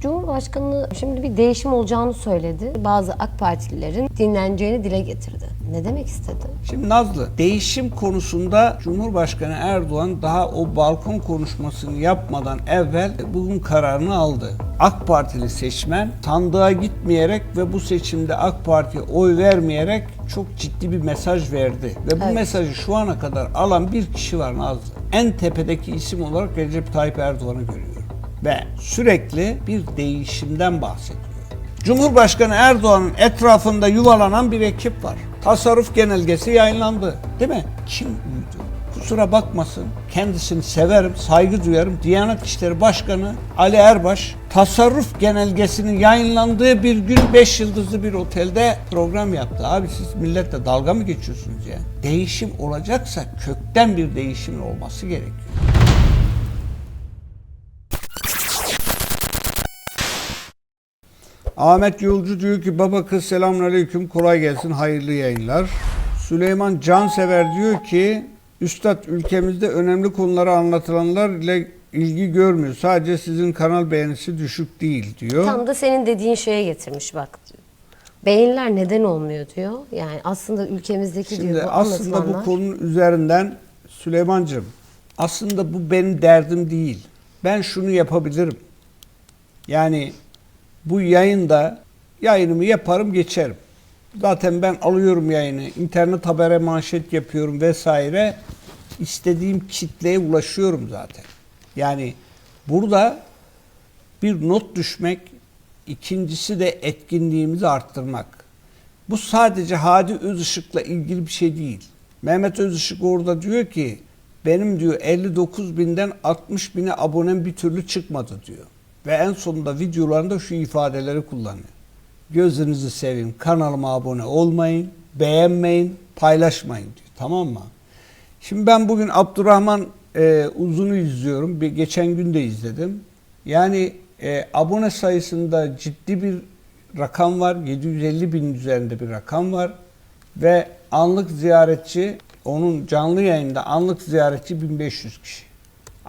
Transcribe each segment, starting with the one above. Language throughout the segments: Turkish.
Cumhurbaşkanı şimdi bir değişim olacağını söyledi. Bazı AK Partililerin dinleneceğini dile getirdi. Ne demek istedi? Şimdi Nazlı, değişim konusunda Cumhurbaşkanı Erdoğan daha o balkon konuşmasını yapmadan evvel bugün kararını aldı. AK Partili seçmen sandığa gitmeyerek ve bu seçimde AK Parti'ye oy vermeyerek çok ciddi bir mesaj verdi. Ve bu Evet. mesajı şu ana kadar alan bir kişi var Nazlı. En tepedeki isim olarak Recep Tayyip Erdoğan'ı görüyorum. Ve sürekli bir değişimden bahsediyor. Cumhurbaşkanı Erdoğan'ın etrafında yuvalanan bir ekip var. Tasarruf genelgesi yayınlandı. Değil mi? Kim uydu? Kusura bakmasın. Kendisini severim, saygı duyarım. Diyanet İşleri Başkanı Ali Erbaş tasarruf genelgesinin yayınlandığı bir gün 5 yıldızlı bir otelde program yaptı. Abi siz milletle dalga mı geçiyorsunuz ya? Değişim olacaksa kökten bir değişimin olması gerekiyor. Ahmet Yolcu diyor ki baba kız selamünaleyküm kolay gelsin hayırlı yayınlar. Süleyman Cansever diyor ki Üstad ülkemizde önemli konuları anlatılanlar ile ilgi görmüyor. Sadece sizin kanal beğenisi düşük değil diyor. Tam da senin dediğin şeye getirmiş bak. Beğeniler neden olmuyor diyor. Yani aslında ülkemizdeki Şimdi diyor bu aslında bu konunun üzerinden Süleymancığım aslında bu benim derdim değil. Ben şunu yapabilirim. Yani bu yayında yayınımı yaparım geçerim. Zaten ben alıyorum yayını. internet habere manşet yapıyorum vesaire. İstediğim kitleye ulaşıyorum zaten. Yani burada bir not düşmek, ikincisi de etkinliğimizi arttırmak. Bu sadece Hadi Özışık'la ilgili bir şey değil. Mehmet Özışık orada diyor ki benim diyor 59 binden 60 bine abonem bir türlü çıkmadı diyor. Ve en sonunda videolarında şu ifadeleri kullanıyor. Gözünüzü seveyim kanalıma abone olmayın, beğenmeyin, paylaşmayın diyor. Tamam mı? Şimdi ben bugün Abdurrahman e, Uzun'u izliyorum. Bir geçen gün de izledim. Yani e, abone sayısında ciddi bir rakam var. 750 bin üzerinde bir rakam var. Ve anlık ziyaretçi, onun canlı yayında anlık ziyaretçi 1500 kişi.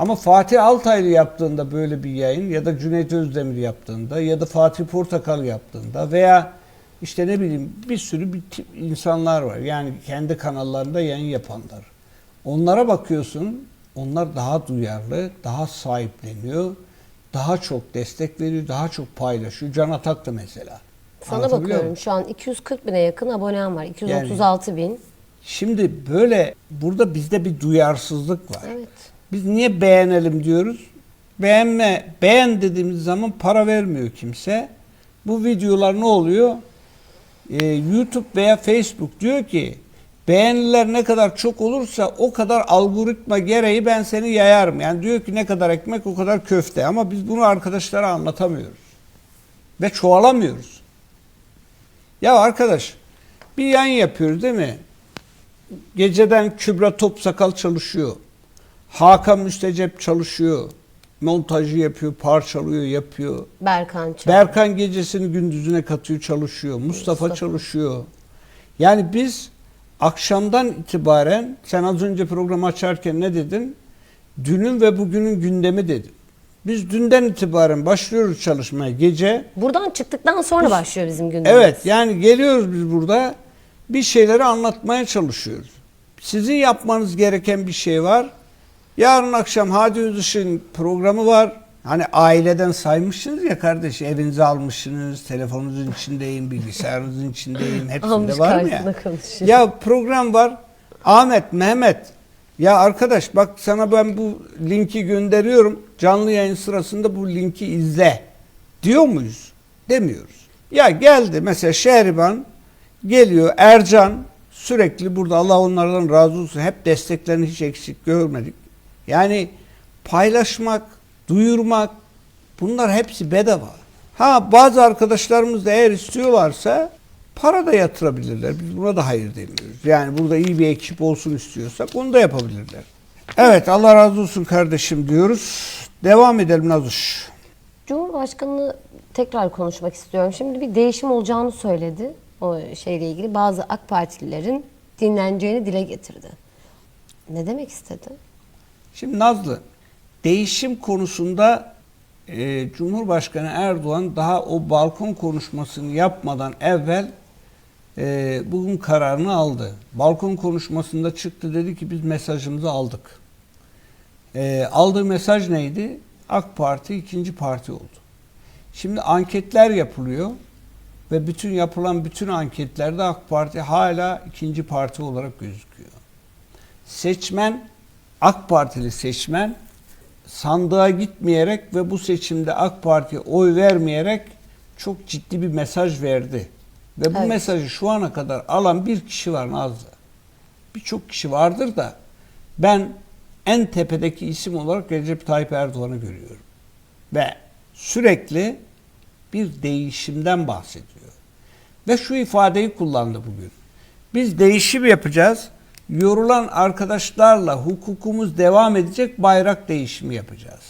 Ama Fatih Altaylı yaptığında böyle bir yayın ya da Cüneyt Özdemir yaptığında ya da Fatih Portakal yaptığında veya işte ne bileyim bir sürü bir tip insanlar var. Yani kendi kanallarında yayın yapanlar. Onlara bakıyorsun, onlar daha duyarlı, daha sahipleniyor, daha çok destek veriyor, daha çok paylaşıyor. Can Atak da mesela. Sana bakıyorum muyum? şu an 240 bine yakın abonem var. 236 bin. Şimdi böyle burada bizde bir duyarsızlık var. Evet. Biz niye beğenelim diyoruz? Beğenme, beğen dediğimiz zaman para vermiyor kimse. Bu videolar ne oluyor? Ee, YouTube veya Facebook diyor ki beğeniler ne kadar çok olursa o kadar algoritma gereği ben seni yayarım. Yani diyor ki ne kadar ekmek o kadar köfte ama biz bunu arkadaşlara anlatamıyoruz. Ve çoğalamıyoruz. Ya arkadaş bir yayın yapıyoruz değil mi? Geceden Kübra Topsakal çalışıyor. Hakan Müstecep çalışıyor. Montajı yapıyor, parçalıyor, yapıyor. Berkan Çağ. Berkan gecesini gündüzüne katıyor, çalışıyor. Mustafa, Mustafa. çalışıyor. Yani biz akşamdan itibaren sen az önce programı açarken ne dedin? Dünün ve bugünün gündemi dedin. Biz dünden itibaren başlıyoruz çalışmaya gece. Buradan çıktıktan sonra başlıyor bizim gündemimiz. Evet yani geliyoruz biz burada bir şeyleri anlatmaya çalışıyoruz. Sizin yapmanız gereken bir şey var. Yarın akşam Hadi Özışık'ın programı var. Hani aileden saymışsınız ya kardeş evinize almışsınız, telefonunuzun içindeyim, bilgisayarınızın içindeyim, hepsinde Almış var mı ya? konuşuyor. Ya program var. Ahmet, Mehmet. Ya arkadaş bak sana ben bu linki gönderiyorum. Canlı yayın sırasında bu linki izle. Diyor muyuz? Demiyoruz. Ya geldi mesela Şehriban geliyor Ercan sürekli burada Allah onlardan razı olsun. Hep desteklerini hiç eksik görmedik. Yani paylaşmak, duyurmak bunlar hepsi bedava. Ha bazı arkadaşlarımız da eğer istiyorlarsa para da yatırabilirler. Biz buna da hayır demiyoruz. Yani burada iyi bir ekip olsun istiyorsak onu da yapabilirler. Evet Allah razı olsun kardeşim diyoruz. Devam edelim Nazuş. Cumhurbaşkanı tekrar konuşmak istiyorum. Şimdi bir değişim olacağını söyledi. O şeyle ilgili bazı AK Partililerin dinleneceğini dile getirdi. Ne demek istedi? Şimdi Nazlı değişim konusunda e, Cumhurbaşkanı Erdoğan daha o balkon konuşmasını yapmadan evvel e, bugün kararını aldı. Balkon konuşmasında çıktı dedi ki biz mesajımızı aldık. E, aldığı mesaj neydi? AK Parti ikinci parti oldu. Şimdi anketler yapılıyor ve bütün yapılan bütün anketlerde AK Parti hala ikinci parti olarak gözüküyor. Seçmen AK Partili seçmen sandığa gitmeyerek ve bu seçimde AK Parti'ye oy vermeyerek çok ciddi bir mesaj verdi. Ve bu Evet. mesajı şu ana kadar alan bir kişi var Nazlı. Birçok kişi vardır da ben en tepedeki isim olarak Recep Tayyip Erdoğan'ı görüyorum. Ve sürekli bir değişimden bahsediyor. Ve şu ifadeyi kullandı bugün. Biz değişim yapacağız. Yorulan arkadaşlarla hukukumuz devam edecek bayrak değişimi yapacağız.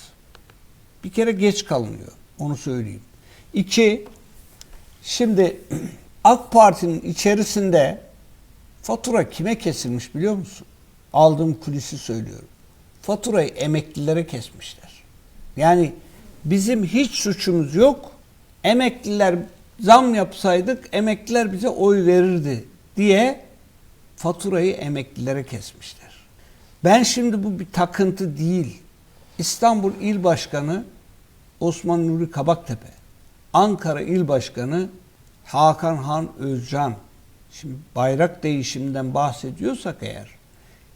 Bir kere geç kalınıyor. Onu söyleyeyim. İki, şimdi AK Parti'nin içerisinde fatura kime kesilmiş biliyor musun? Aldığım kulisi söylüyorum. Faturayı emeklilere kesmişler. Yani bizim hiç suçumuz yok. Emekliler zam yapsaydık emekliler bize oy verirdi diye faturayı emeklilere kesmişler. Ben şimdi bu bir takıntı değil. İstanbul İl Başkanı Osman Nuri Kabaktepe, Ankara İl Başkanı Hakan Han Özcan. Şimdi bayrak değişiminden bahsediyorsak eğer,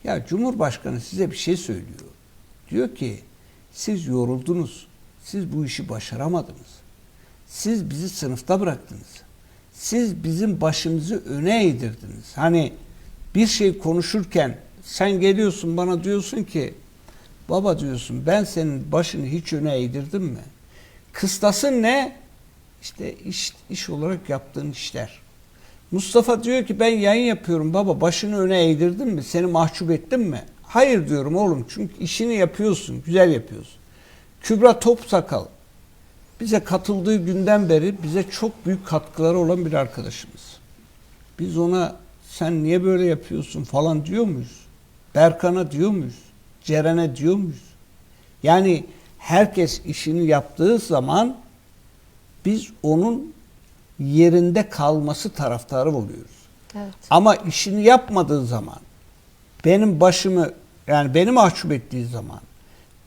ya Cumhurbaşkanı size bir şey söylüyor. Diyor ki siz yoruldunuz, siz bu işi başaramadınız. Siz bizi sınıfta bıraktınız. Siz bizim başımızı öne eğdirdiniz. Hani bir şey konuşurken sen geliyorsun bana diyorsun ki baba diyorsun ben senin başını hiç öne eğdirdim mi? Kıstasın ne? İşte iş, iş olarak yaptığın işler. Mustafa diyor ki ben yayın yapıyorum baba başını öne eğdirdim mi? Seni mahcup ettim mi? Hayır diyorum oğlum çünkü işini yapıyorsun, güzel yapıyorsun. Kübra Topsakal bize katıldığı günden beri bize çok büyük katkıları olan bir arkadaşımız. Biz ona sen niye böyle yapıyorsun falan diyor muyuz? Berkan'a diyor muyuz? Ceren'e diyor muyuz? Yani herkes işini yaptığı zaman biz onun yerinde kalması taraftarı oluyoruz. Evet. Ama işini yapmadığı zaman, benim başımı yani beni mahcup ettiği zaman,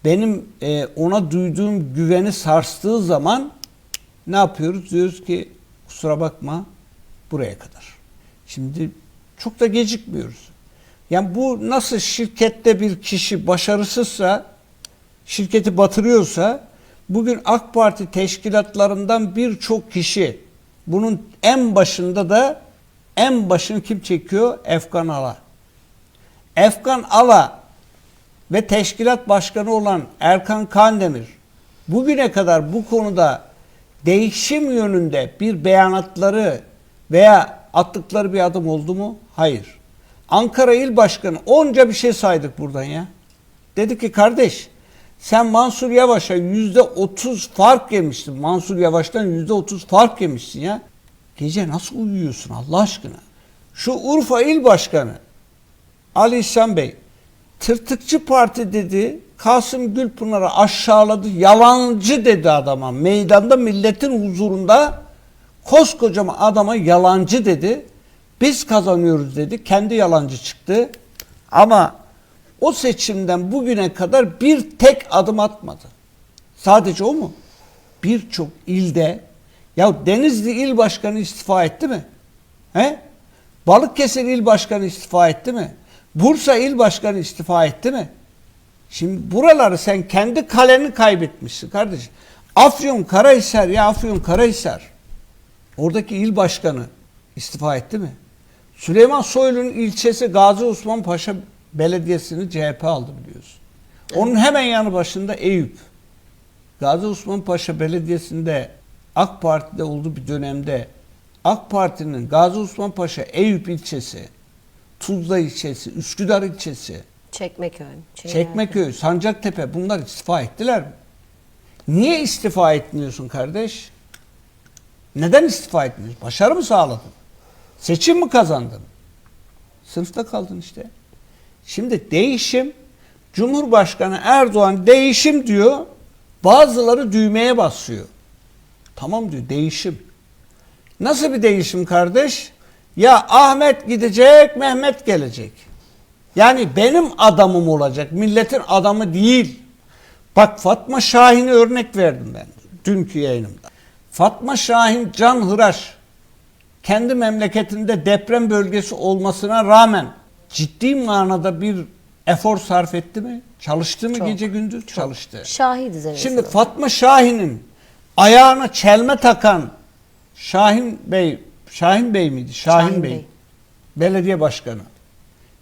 benim e, ona duyduğum güveni sarstığı zaman ne yapıyoruz? Diyoruz ki kusura bakma buraya kadar. Şimdi çok da gecikmiyoruz. Yani bu nasıl şirkette bir kişi başarısızsa, şirketi batırıyorsa, bugün AK Parti teşkilatlarından birçok kişi, bunun en başında da en başını kim çekiyor? Efkan Ala. Efkan Ala ve teşkilat başkanı olan Erkan Kandemir bugüne kadar bu konuda değişim yönünde bir beyanatları veya attıkları bir adım oldu mu? Hayır. Ankara İl Başkanı onca bir şey saydık buradan ya. Dedi ki kardeş sen Mansur Yavaş'a yüzde otuz fark yemişsin. Mansur Yavaş'tan yüzde otuz fark yemişsin ya. Gece nasıl uyuyorsun Allah aşkına? Şu Urfa İl Başkanı Ali İhsan Bey Tırtıkçı Parti dedi Kasım Gülpınar'ı aşağıladı. Yalancı dedi adama. Meydanda milletin huzurunda koskocaman adama yalancı dedi. Biz kazanıyoruz dedi. Kendi yalancı çıktı. Ama o seçimden bugüne kadar bir tek adım atmadı. Sadece o mu? Birçok ilde ya Denizli İl Başkanı istifa etti mi? He? Balıkesir İl Başkanı istifa etti mi? Bursa İl Başkanı istifa etti mi? Şimdi buraları sen kendi kaleni kaybetmişsin kardeşim. Afyon Karahisar ya Afyon Karahisar. Oradaki il başkanı istifa etti mi? Süleyman Soylu'nun ilçesi Gazi Osman Paşa Belediyesi'ni CHP aldı biliyorsun. Onun hemen yanı başında Eyüp. Gazi Osman Paşa Belediyesi'nde AK Parti'de olduğu bir dönemde AK Parti'nin Gazi Osman Paşa Eyüp ilçesi, Tuzla ilçesi, Üsküdar ilçesi, Çekmeköy. Çengel- Çekmeköy, Sancaktepe bunlar istifa ettiler mi? Niye istifa etmiyorsun kardeş? Neden istifa etmiyorsun? Başarı mı sağladın? Seçim mi kazandın? Sınıfta kaldın işte. Şimdi değişim, Cumhurbaşkanı Erdoğan değişim diyor. Bazıları düğmeye basıyor. Tamam diyor değişim. Nasıl bir değişim kardeş? Ya Ahmet gidecek, Mehmet gelecek. Yani benim adamım olacak, milletin adamı değil. Bak Fatma Şahin'e örnek verdim ben dünkü yayınımda. Fatma Şahin Can Hıraş kendi memleketinde deprem bölgesi olmasına rağmen ciddi manada bir efor sarf etti mi? Çalıştı mı Çok, gece gündüz? Çalıştı. Şahidiz evet. Şimdi Fatma Şahin'in ayağına çelme takan Şahin Bey, Şahin Bey miydi? Şahin, Şahin Bey. Bey. Belediye başkanı.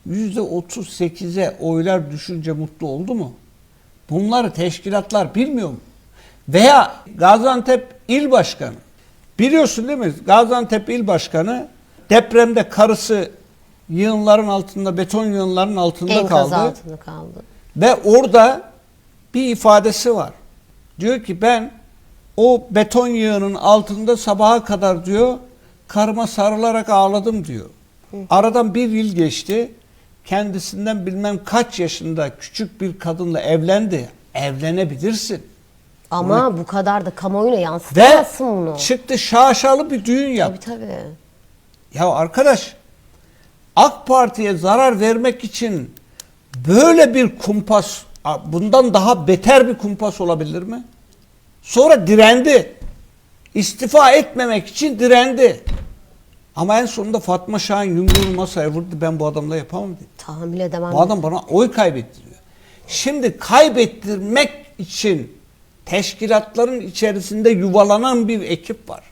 Yüzde 38'e oylar düşünce mutlu oldu mu? Bunları teşkilatlar bilmiyor mu? Veya Gaziantep il başkanı. Biliyorsun değil mi? Gaziantep il başkanı depremde karısı yığınların altında, beton yığınların altında Enkaz kaldı. altında kaldı. Ve orada bir ifadesi var. Diyor ki ben o beton yığının altında sabaha kadar diyor karıma sarılarak ağladım diyor. Aradan bir yıl geçti. Kendisinden bilmem kaç yaşında küçük bir kadınla evlendi. Evlenebilirsin. Ama bu kadar da kamuoyuna Ve yansıtamazsın bunu. çıktı şaşalı bir düğün yaptı. Tabii tabii. Ya arkadaş AK Parti'ye zarar vermek için böyle bir kumpas bundan daha beter bir kumpas olabilir mi? Sonra direndi. İstifa etmemek için direndi. Ama en sonunda Fatma Şahin yumruğunu masaya vurdu. Ben bu adamla yapamam dedi. Tahammül edemem. Bu adam bana oy kaybettiriyor. Şimdi kaybettirmek için teşkilatların içerisinde yuvalanan bir ekip var.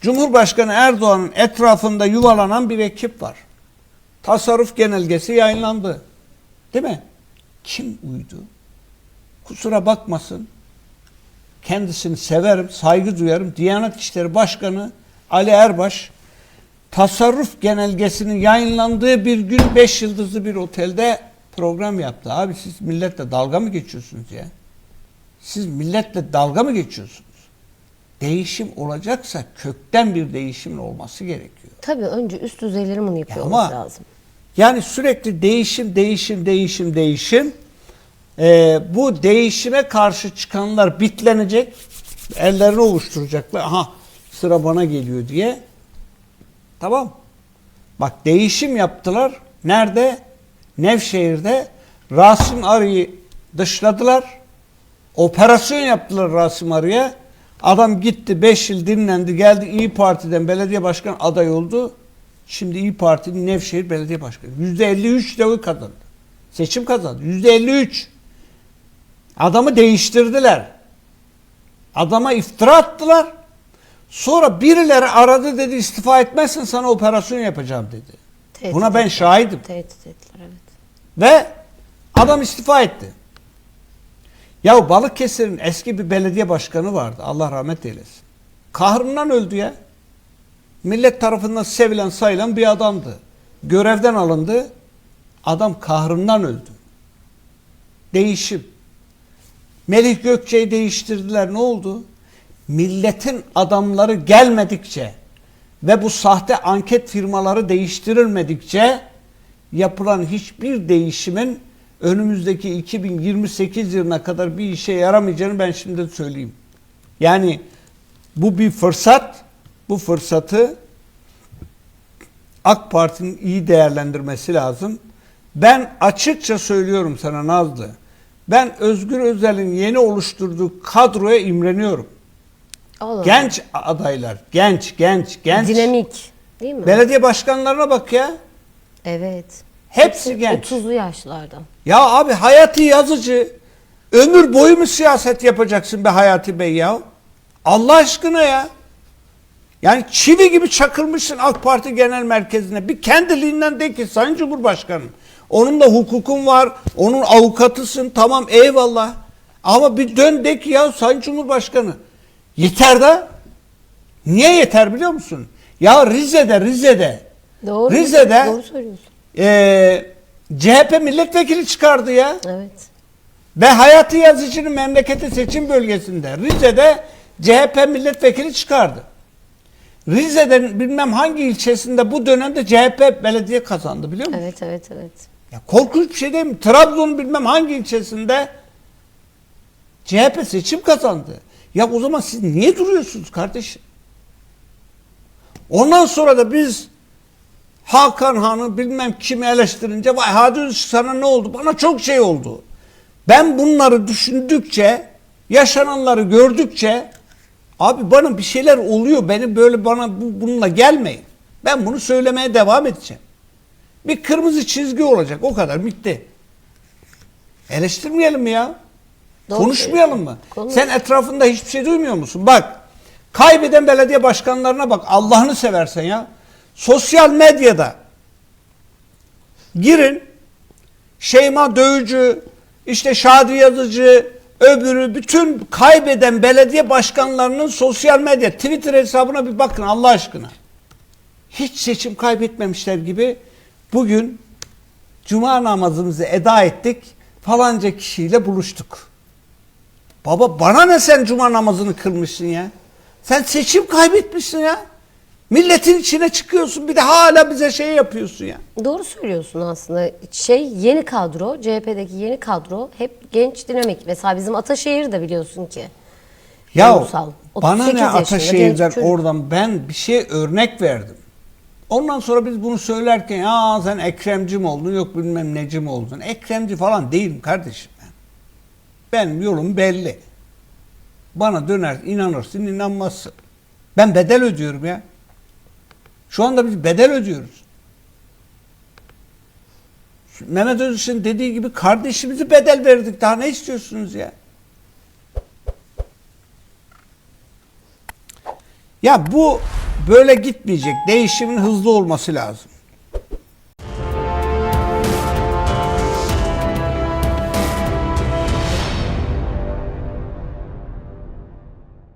Cumhurbaşkanı Erdoğan'ın etrafında yuvalanan bir ekip var. Tasarruf genelgesi yayınlandı. Değil mi? Kim uydu? Kusura bakmasın. Kendisini severim, saygı duyarım. Diyanet İşleri Başkanı Ali Erbaş tasarruf genelgesinin yayınlandığı bir gün 5 yıldızlı bir otelde program yaptı. Abi siz milletle dalga mı geçiyorsunuz ya? Siz milletle dalga mı geçiyorsunuz? Değişim olacaksa kökten bir değişimin olması gerekiyor. Tabii önce üst düzeylerin bunu yapıyor ama- olması lazım. Yani sürekli değişim, değişim, değişim, değişim. Ee, bu değişime karşı çıkanlar bitlenecek. Ellerini ovuşturacaklar. Aha sıra bana geliyor diye. Tamam. Bak değişim yaptılar. Nerede? Nevşehir'de Rasim Arı'yı dışladılar. Operasyon yaptılar Rasim Arı'ya. Adam gitti 5 yıl dinlendi geldi İyi Parti'den belediye başkan aday oldu. Şimdi İyi Parti'nin Nevşehir Belediye Başkanı. %53 de oy kazandı. Seçim kazandı. %53. Adamı değiştirdiler. Adama iftira attılar. Sonra birileri aradı dedi istifa etmezsen sana operasyon yapacağım dedi. Tehdit Buna ben ettiler. şahidim. Tehdit ettiler evet. Ve adam istifa etti. Ya Balıkesir'in eski bir belediye başkanı vardı. Allah rahmet eylesin. Kahrından öldü ya. Millet tarafından sevilen sayılan bir adamdı. Görevden alındı. Adam kahrından öldü. Değişim. Melih Gökçe'yi değiştirdiler. Ne oldu? Milletin adamları gelmedikçe ve bu sahte anket firmaları değiştirilmedikçe yapılan hiçbir değişimin önümüzdeki 2028 yılına kadar bir işe yaramayacağını ben şimdi söyleyeyim. Yani bu bir fırsat. Bu fırsatı AK Parti'nin iyi değerlendirmesi lazım. Ben açıkça söylüyorum sana Nazlı. Ben Özgür Özel'in yeni oluşturduğu kadroya imreniyorum. Allah Genç adaylar, genç, genç, genç. Dinamik değil mi? Belediye başkanlarına bak ya. Evet. Hepsi genç. 30'lu yaşlardan. Ya abi Hayati Yazıcı ömür boyu mu siyaset yapacaksın be Hayati Bey ya? Allah aşkına ya. Yani çivi gibi çakılmışsın AK Parti Genel Merkezi'ne. Bir kendiliğinden de ki Sayın Cumhurbaşkanı. Onun da hukukun var. Onun avukatısın. Tamam eyvallah. Ama bir dön de ki ya Sayın Cumhurbaşkanı. Yeter da. Niye yeter biliyor musun? Ya Rize'de Rize'de. Doğru. Rize'de Doğru söylüyorsun. Ee, CHP milletvekili çıkardı ya. Evet. Ve Hayati Yazıcı'nın memleketi seçim bölgesinde Rize'de CHP milletvekili çıkardı. Rize'den bilmem hangi ilçesinde bu dönemde CHP belediye kazandı biliyor musun? Evet evet evet. Ya korkunç bir şey değil mi? Trabzon'un bilmem hangi ilçesinde CHP seçim kazandı. Ya o zaman siz niye duruyorsunuz kardeşim? Ondan sonra da biz Hakan Han'ı bilmem kimi eleştirince vay hadi sana ne oldu? Bana çok şey oldu. Ben bunları düşündükçe, yaşananları gördükçe abi bana bir şeyler oluyor. Beni böyle bana bu, bununla gelmeyin. Ben bunu söylemeye devam edeceğim. Bir kırmızı çizgi olacak o kadar bitti. Eleştirmeyelim mi ya? Doğru Konuşmayalım mı? Konuş. Sen etrafında hiçbir şey duymuyor musun? Bak kaybeden belediye başkanlarına bak Allah'ını seversen ya. Sosyal medyada girin Şeyma Dövücü, işte Şadi Yazıcı, öbürü bütün kaybeden belediye başkanlarının sosyal medya Twitter hesabına bir bakın Allah aşkına. Hiç seçim kaybetmemişler gibi bugün cuma namazımızı eda ettik falanca kişiyle buluştuk. Baba bana ne sen cuma namazını kılmışsın ya? Sen seçim kaybetmişsin ya. Milletin içine çıkıyorsun bir de hala bize şey yapıyorsun ya. Doğru söylüyorsun aslında. Şey yeni kadro, CHP'deki yeni kadro hep genç dinamik. Mesela bizim Ataşehir de biliyorsun ki. Ya Ulusal. bana 38 ne Ataşehir'den oradan ben bir şey örnek verdim. Ondan sonra biz bunu söylerken ya sen Ekremci mi oldun yok bilmem neci mi oldun. Ekremci falan değilim kardeşim ben. Benim yolum belli. Bana döner inanırsın inanmazsın. Ben bedel ödüyorum ya. Şu anda biz bedel ödüyoruz. Mehmet Özış'ın dediği gibi kardeşimizi bedel verdik. Daha ne istiyorsunuz ya? Ya bu böyle gitmeyecek. Değişimin hızlı olması lazım.